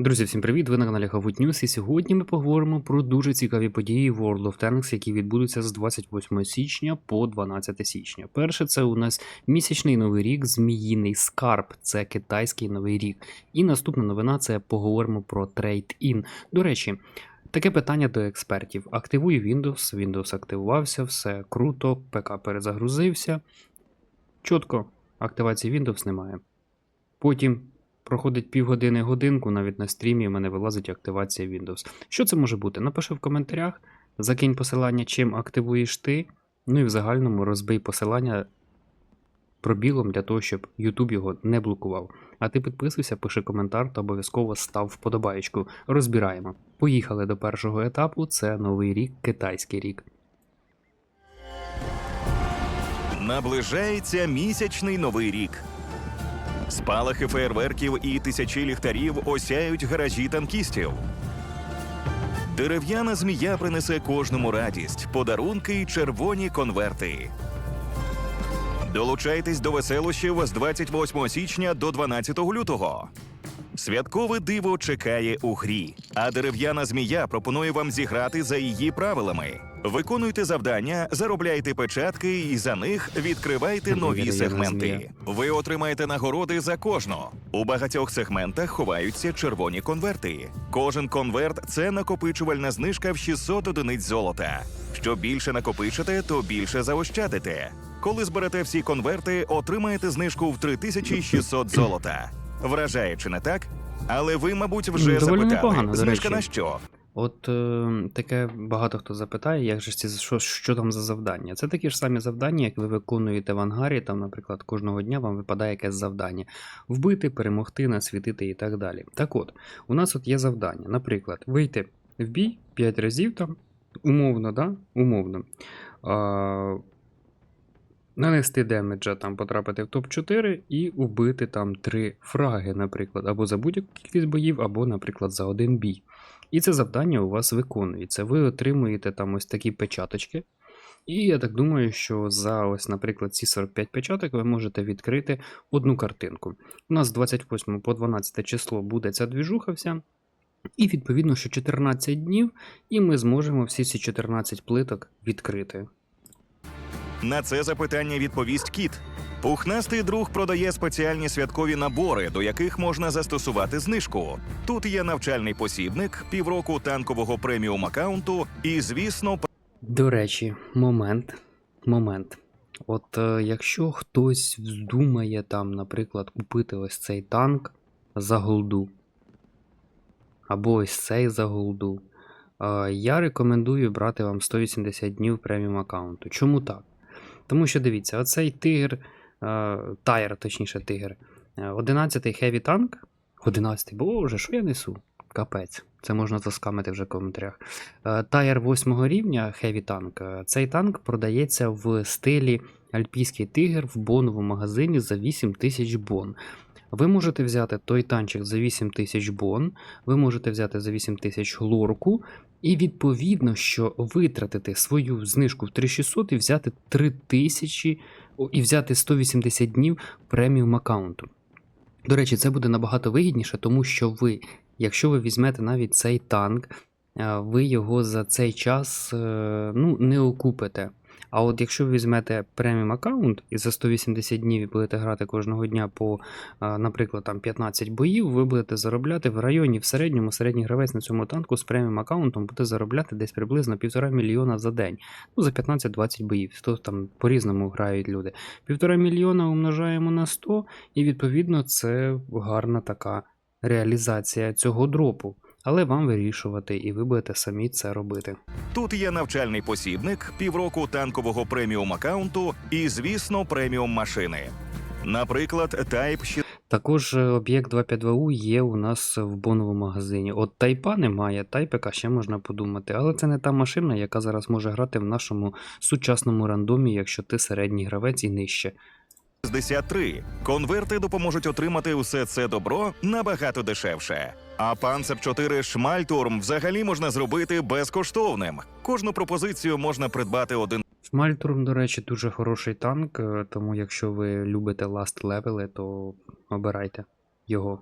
Друзі, всім привіт! Ви на каналі Хавут News, і сьогодні ми поговоримо про дуже цікаві події World of Tanks, які відбудуться з 28 січня по 12 січня. Перше, це у нас місячний новий рік, Зміїний скарб, це китайський новий рік. І наступна новина це поговоримо про Trade-In. До речі, таке питання до експертів: активую Windows, Windows активувався, все круто, ПК перезагрузився. Чітко, активації Windows немає. Потім проходить півгодини годинку, навіть на стрімі в мене вилазить активація Windows. Що це може бути? Напиши в коментарях, закинь посилання, чим активуєш ти. Ну і в загальному розбий посилання пробілом для того, щоб YouTube його не блокував. А ти підписуйся, пиши коментар та обов'язково став вподобаєчку. Розбираємо. Поїхали до першого етапу. Це новий рік, китайський рік. Наближається місячний новий рік. Спалахи феєрверків і тисячі ліхтарів осяють гаражі танкістів. Дерев'яна змія принесе кожному радість, подарунки й червоні конверти. Долучайтесь до веселощів з 28 січня до 12 лютого. Святкове диво чекає у грі, а дерев'яна змія пропонує вам зіграти за її правилами. Виконуйте завдання, заробляйте печатки і за них відкривайте нові сегменти. Ви отримаєте нагороди за кожну. У багатьох сегментах ховаються червоні конверти. Кожен конверт це накопичувальна знижка в 600 одиниць золота. Що більше накопичите, то більше заощадите. Коли зберете всі конверти, отримаєте знижку в 3600 золота. Вражає чи не так? Але ви, мабуть, вже Доволі запитали, непогано, до знижка речі. на що? От е, таке багато хто запитає, як же ж ці що, що там за завдання? Це такі ж самі завдання, як ви виконуєте в ангарі. Там, наприклад, кожного дня вам випадає якесь завдання: вбити, перемогти, насвітити і так далі. Так от, у нас от є завдання, наприклад, вийти в бій 5 разів там, умовно, да? умовно. А, Нанести демеджа, там потрапити в топ-4 і вбити там 3 фраги, наприклад, або за будь-яку кількість боїв, або, наприклад, за один бій. І це завдання у вас виконується. Ви отримуєте там ось такі печаточки. І я так думаю, що за ось, наприклад, ці 45 печаток ви можете відкрити одну картинку. У нас з 28 по 12 число буде ця двіжуха вся. І відповідно, що 14 днів, і ми зможемо всі ці 14 плиток відкрити. На це запитання відповість кіт. Пухнастий друг продає спеціальні святкові набори, до яких можна застосувати знижку. Тут є навчальний посібник, півроку танкового преміум аккаунту і, звісно, До речі, момент. Момент. От е, якщо хтось вздумає там, наприклад, купити ось цей танк за голду, або ось цей за голду, е, я рекомендую брати вам 180 днів преміум аккаунту. Чому так? Тому що дивіться, оцей тигр, е, тайр, точніше, тигр, 11-й хеві танк. 11-й, боже, що я несу? Капець. Це можна заскамити вже в коментарях. Е, Тайр 8 рівня Heavy. Е, Цей танк продається в стилі Альпійський тигр в боновому магазині за 8 тисяч бон. Ви можете взяти той танчик за 8 тисяч бон, ви можете взяти за 8 тисяч лорку, і відповідно, що витратити свою знижку в 3600 і взяти 3000 о, і взяти 180 днів преміум аккаунту. До речі, це буде набагато вигідніше, тому що ви, якщо ви візьмете навіть цей танк, е, ви його за цей час е, ну, не окупите. А от якщо ви візьмете преміум аккаунт і за 180 днів і будете грати кожного дня по, е, наприклад, там 15 боїв, ви будете заробляти в районі в середньому середній гравець на цьому танку з преміум аккаунтом буде заробляти десь приблизно півтора мільйона за день. Ну, за 15-20 боїв. То там по-різному грають люди. Півтора мільйона умножаємо на 100, і відповідно це гарна така реалізація цього дропу. Але вам вирішувати, і ви будете самі це робити. тут є навчальний посібник, півроку танкового преміум аккаунту і, звісно, преміум машини. Наприклад, Type Також е, об'єкт 252U є у нас в боновому магазині. От тайпа немає, тайпика ще можна подумати, але це не та машина, яка зараз може грати в нашому сучасному рандомі, якщо ти середній гравець і нижче. 63. Конверти допоможуть отримати усе це добро набагато дешевше. А Panzer 4 Шмальтурм взагалі можна зробити безкоштовним. Кожну пропозицію можна придбати один Шмальтурм, до речі, дуже хороший танк, е, тому якщо ви любите ласт левели, то обирайте його.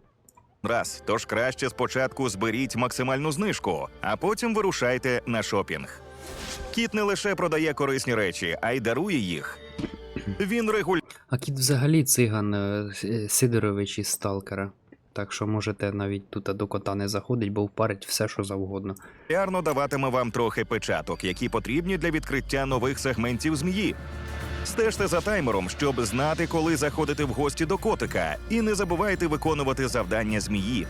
раз. Тож краще спочатку зберіть максимальну знижку, а потім вирушайте на шопінг. Кіт не лише продає корисні речі, а й дарує їх. Він регулярно. А кіт взагалі циган е, Сидорович із Сталкера. Так що можете навіть тут до кота не заходить, бо впарить все, що завгодно. Регулярно даватиме вам трохи печаток, які потрібні для відкриття нових сегментів змії. Стежте за таймером, щоб знати, коли заходити в гості до котика, і не забувайте виконувати завдання змії.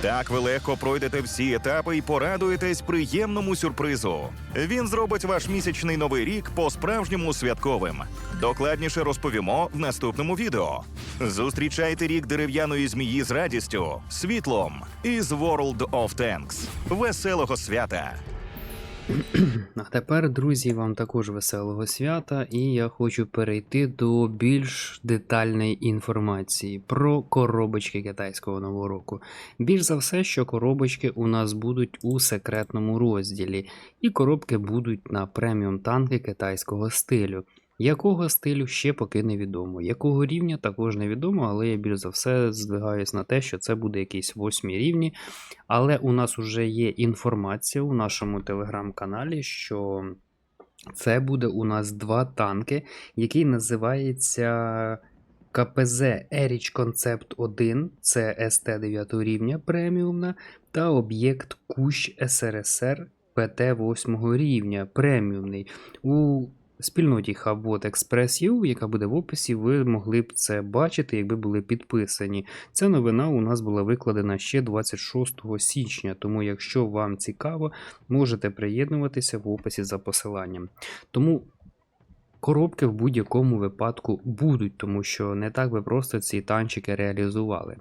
Так ви легко пройдете всі етапи і порадуєтесь приємному сюрпризу. Він зробить ваш місячний новий рік по-справжньому святковим. Докладніше розповімо в наступному відео. Зустрічайте рік дерев'яної змії з радістю, світлом із World of Tanks. Веселого свята! А тепер, друзі, вам також веселого свята, і я хочу перейти до більш детальної інформації про коробочки китайського нового року. Більш за все, що коробочки у нас будуть у секретному розділі, і коробки будуть на преміум танки китайського стилю. Якого стилю ще поки невідомо. Якого рівня також невідомо, але я більш за все здвигаюсь на те, що це буде якісь восьмі рівні. Але у нас вже є інформація у нашому телеграм-каналі, що це буде у нас два танки, який називається КПЗ Erich Concept 1, це СТ 9 рівня преміумна, та об'єкт Кущ СРСР ПТ 8 рівня преміумний. У спільноті Хабот Express.ua, яка буде в описі, ви могли б це бачити, якби були підписані. Ця новина у нас була викладена ще 26 січня, тому якщо вам цікаво, можете приєднуватися в описі за посиланням. Тому коробки в будь-якому випадку будуть, тому що не так би просто ці танчики реалізували.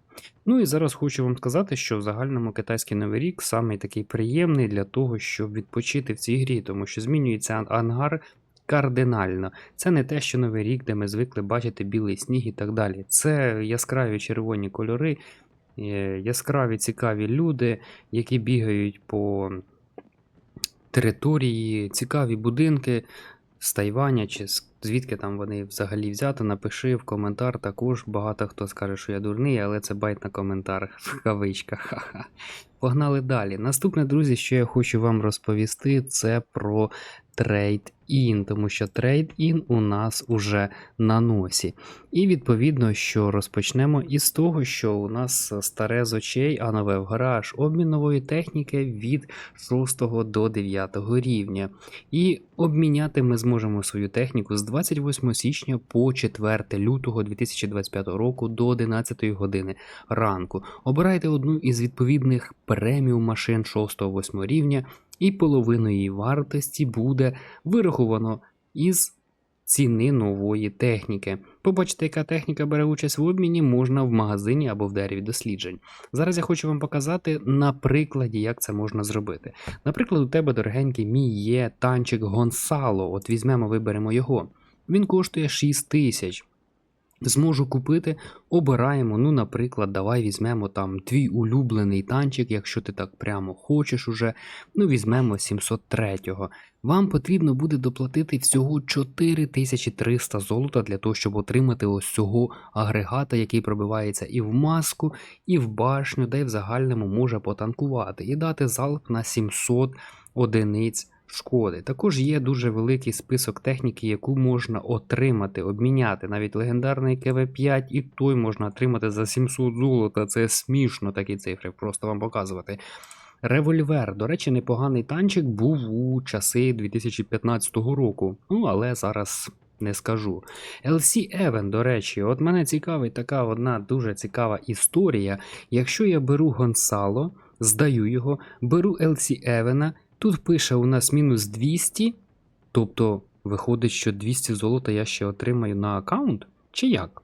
Ну і зараз хочу вам сказати, що в загальному китайський новий рік саме такий приємний для того, щоб відпочити в цій грі, тому що змінюється ангар. Кардинально, це не те, що новий рік, де ми звикли бачити білий сніг і так далі. Це яскраві червоні кольори, е, яскраві цікаві люди, які бігають по території, цікаві будинки з Тайваня чи звідки там вони взагалі взяти. Напиши в коментар. Також багато хто скаже, що я дурний, але це байт на коментар в кавичках. Ха-ха. Погнали далі. Наступне, друзі, що я хочу вам розповісти, це про трейд-ін, тому що трейд-ін у нас уже на носі. І відповідно, що розпочнемо із того, що у нас старе з очей, а нове в гараж, обмін нової техніки від 6 до 9 рівня. І обміняти ми зможемо свою техніку з 28 січня по 4 лютого 2025 року до 11 години ранку. Обирайте одну із відповідних преміум машин 6-8 рівня, і половину її вартості буде вираховано із ціни нової техніки. Побачити, яка техніка бере участь в обміні, можна в магазині або в дереві досліджень. Зараз я хочу вам показати на прикладі, як це можна зробити. Наприклад, у тебе, дорогенький, мій є танчик Гонсало. От візьмемо, виберемо його. Він коштує 6 тисяч. Зможу купити, обираємо. Ну, наприклад, давай візьмемо там твій улюблений танчик, якщо ти так прямо хочеш уже. Ну, візьмемо 703-го. Вам потрібно буде доплатити всього 4300 золота для того, щоб отримати ось цього агрегата, який пробивається і в маску, і в башню, де в загальному може потанкувати, і дати залп на 700 одиниць шкоди. Також є дуже великий список техніки, яку можна отримати, обміняти. Навіть легендарний КВ5 і той можна отримати за 700 золота. Це смішно такі цифри, просто вам показувати. Револьвер, до речі, непоганий танчик був у часи 2015 року. Ну, але зараз не скажу. LC Even, до речі, от мене цікавить така одна дуже цікава історія. Якщо я беру Гонсало, здаю його, беру LC Евена, тут пише у нас мінус 200, тобто виходить, що 200 золота я ще отримаю на аккаунт, чи як?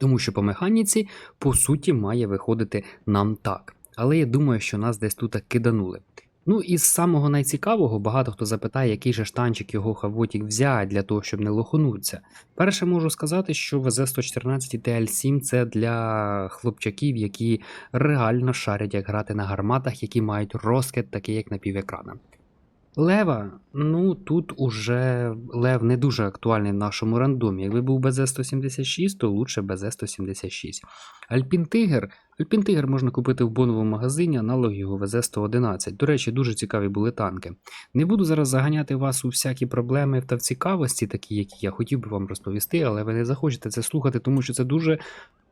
Тому що по механіці, по суті, має виходити нам так. Але я думаю, що нас десь тут киданули. Ну і з самого найцікавого, багато хто запитає, який же штанчик його хавотік взяти для того, щоб не лохонутися. Перше можу сказати, що ВЗ-114 TL7 це для хлопчаків, які реально шарять, як грати на гарматах, які мають розкид, такий як на півекрана. Лева, ну тут уже лев не дуже актуальний в нашому рандомі. Якби був БЗ-176, то лучше БЗ-176. Альпін Тигр, Альпін Тигр можна купити в боновому магазині, аналог його ВЗ-111. До речі, дуже цікаві були танки. Не буду зараз заганяти вас у всякі проблеми та в цікавості, такі, які я хотів би вам розповісти, але ви не захочете це слухати, тому що це дуже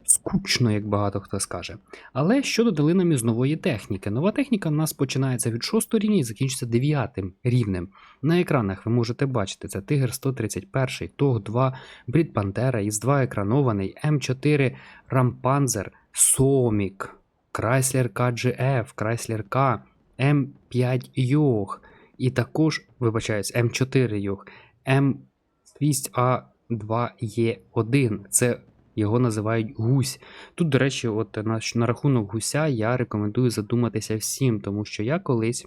скучно, як багато хто скаже. Але що додали нам із нової техніки? Нова техніка у нас починається від 6 рівня і закінчиться 9 рівнем. На екранах ви можете бачити це Тигр 131, Тог 2, Брід Пантера, із 2 екранований, М4 Рампанзер, Сомік, Chrysler KGF, Chrysler K, М5 Йог, і також, вибачаюсь, М4 Йог, М2А2Е1. Це його називають гусь. Тут, до речі, от на, на рахунок гуся я рекомендую задуматися всім, тому що я колись.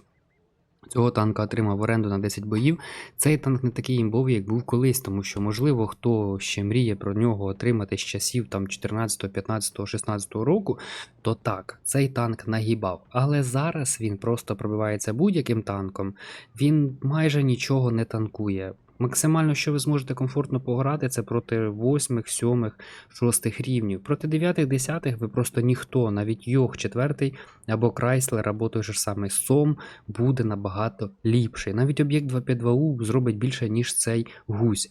Цього танка отримав оренду на 10 боїв. Цей танк не такий імбовий, як був колись, тому що, можливо, хто ще мріє про нього отримати з часів там 14, 15, 16 року, то так, цей танк нагибав. Але зараз він просто пробивається будь-яким танком, він майже нічого не танкує. Максимально, що ви зможете комфортно пограти, це проти 8, 7, 6 рівнів. Проти 9, 10 ви просто ніхто, навіть Йох 4 або Крайслер, або той же самий Сом буде набагато ліпший. Навіть об'єкт 252У зробить більше, ніж цей гусь.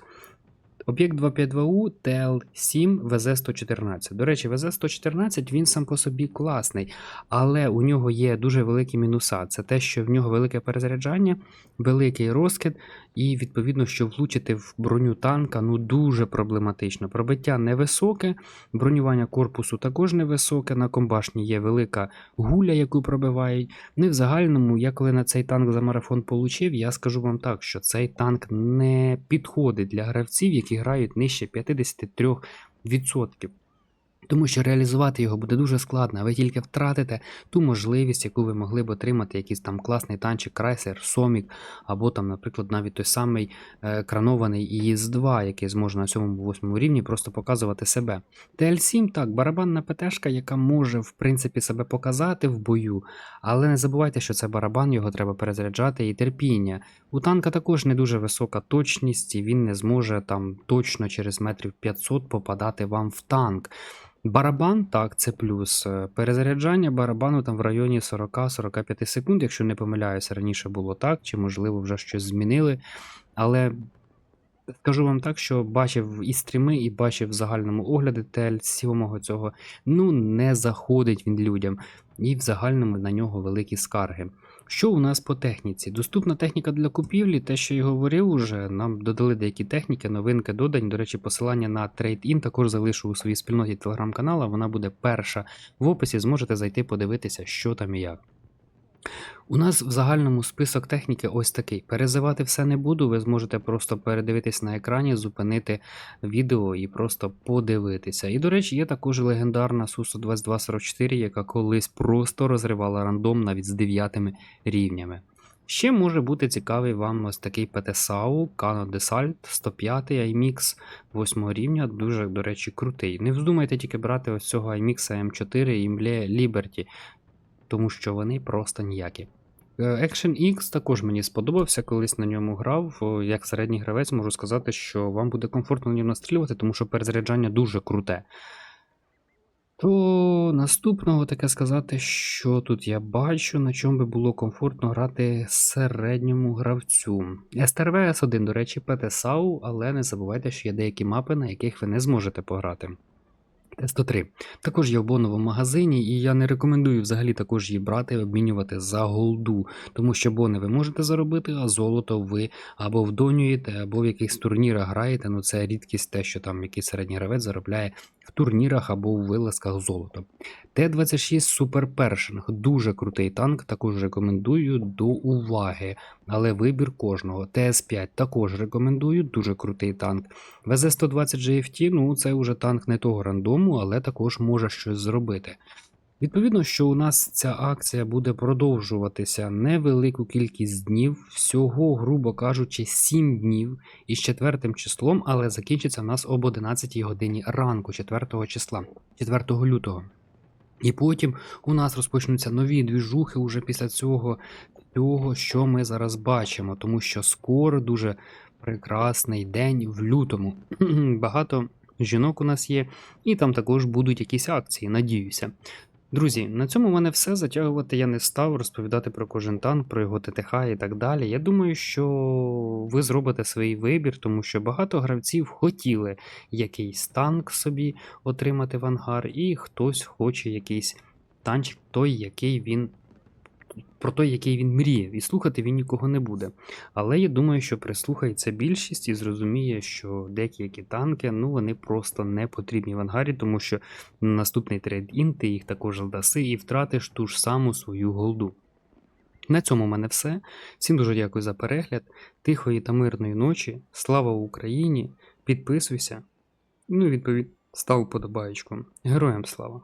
Об'єкт 252У TL7 ВЗ-114. До речі, ВЗ-114 він сам по собі класний, але у нього є дуже великі мінуса. Це те, що в нього велике перезаряджання, великий розкид, і відповідно, що влучити в броню танка ну дуже проблематично. Пробиття невисоке, бронювання корпусу також невисоке. На комбашні є велика гуля, яку пробивають. Ну і в загальному, я коли на цей танк за марафон получив, я скажу вам так, що цей танк не підходить для гравців, які грають нижче 53%. Тому що реалізувати його буде дуже складно, ви тільки втратите ту можливість, яку ви могли б отримати, якийсь там класний танчик Крайсер, Сомік, або там, наприклад, навіть той самий е, кранований ІС-2, який зможе на 7-8 рівні просто показувати себе. TL7, так, барабанна ПТшка, яка може в принципі себе показати в бою, але не забувайте, що це барабан, його треба перезаряджати і терпіння. У танка також не дуже висока точність, і він не зможе там точно через метрів 500 попадати вам в танк. Барабан, так, це плюс. Е, Перезаряджання барабану там в районі 40-45 секунд, якщо не помиляюся, раніше було так, чи можливо вже щось змінили. Але скажу вам так, що бачив і стріми, і бачив в загальному огляді TL7 цього, ну не заходить він людям. І в загальному на нього великі скарги. Що у нас по техніці? Доступна техніка для купівлі, те, що я говорив уже, нам додали деякі техніки, новинки додані. До речі, посилання на Trade-In також залишу у своїй спільноті телеграм-канала. Вона буде перша в описі. Зможете зайти подивитися, що там і як. У нас в загальному список техніки ось такий. Перезивати все не буду, ви зможете просто передивитись на екрані, зупинити відео і просто подивитися. І, до речі, є також легендарна Су-12244, яка колись просто розривала рандом навіть з 9 рівнями. Ще може бути цікавий вам ось такий ПТСАУ, Canon Desalt 105 IMX 8 рівня, дуже, до речі, крутий. Не вздумайте тільки брати ось цього IMX M4 і Imle Liberty, тому що вони просто ніякі. Е, Action X також мені сподобався, колись на ньому грав. Як середній гравець можу сказати, що вам буде комфортно ньому настрілювати, тому що перезаряджання дуже круте. То наступного таке сказати, що тут я бачу, на чому би було комфортно грати середньому гравцю. STRV S1, до речі, ПТСАУ, але не забувайте, що є деякі мапи, на яких ви не зможете пограти. Т-103. Також є в боновому магазині, і я не рекомендую взагалі також її брати, обмінювати за голду, тому що бони ви можете заробити, а золото ви або вдонюєте, або в якихось турнірах граєте. Ну це рідкість те, що там якийсь середній гравець заробляє в турнірах або у вилазках золото. Т-26 Super Pershing. дуже крутий танк, також рекомендую до уваги, але вибір кожного. ТС-5 також рекомендую, дуже крутий танк. ВЗ-120 GFT, ну це вже танк не того рандому, але також може щось зробити. Відповідно, що у нас ця акція буде продовжуватися невелику кількість днів, всього, грубо кажучи, 7 днів із четвертим числом, але закінчиться в нас об 11 годині ранку, 4 числа, 4 лютого. І потім у нас розпочнуться нові двіжухи уже після цього, того, що ми зараз бачимо, тому що скоро дуже прекрасний день в лютому. Багато жінок у нас є, і там також будуть якісь акції, надіюся. Друзі, на цьому в мене все. Затягувати я не став розповідати про кожен танк, про його ТТХ і так далі. Я думаю, що ви зробите свій вибір, тому що багато гравців хотіли якийсь танк собі отримати в ангар, і хтось хоче якийсь танчик, той, який він. Про той, який він мріяв, і слухати він нікого не буде. Але я думаю, що прислухається більшість і зрозуміє, що деякі танки ну вони просто не потрібні в ангарі, тому що на наступний трейд-ін ти їх також даси і втратиш ту ж саму свою голду. На цьому в мене все. Всім дуже дякую за перегляд. Тихої та мирної ночі. Слава Україні! Підписуйся. Ну і відповідь став подобаєчку. Героям слава!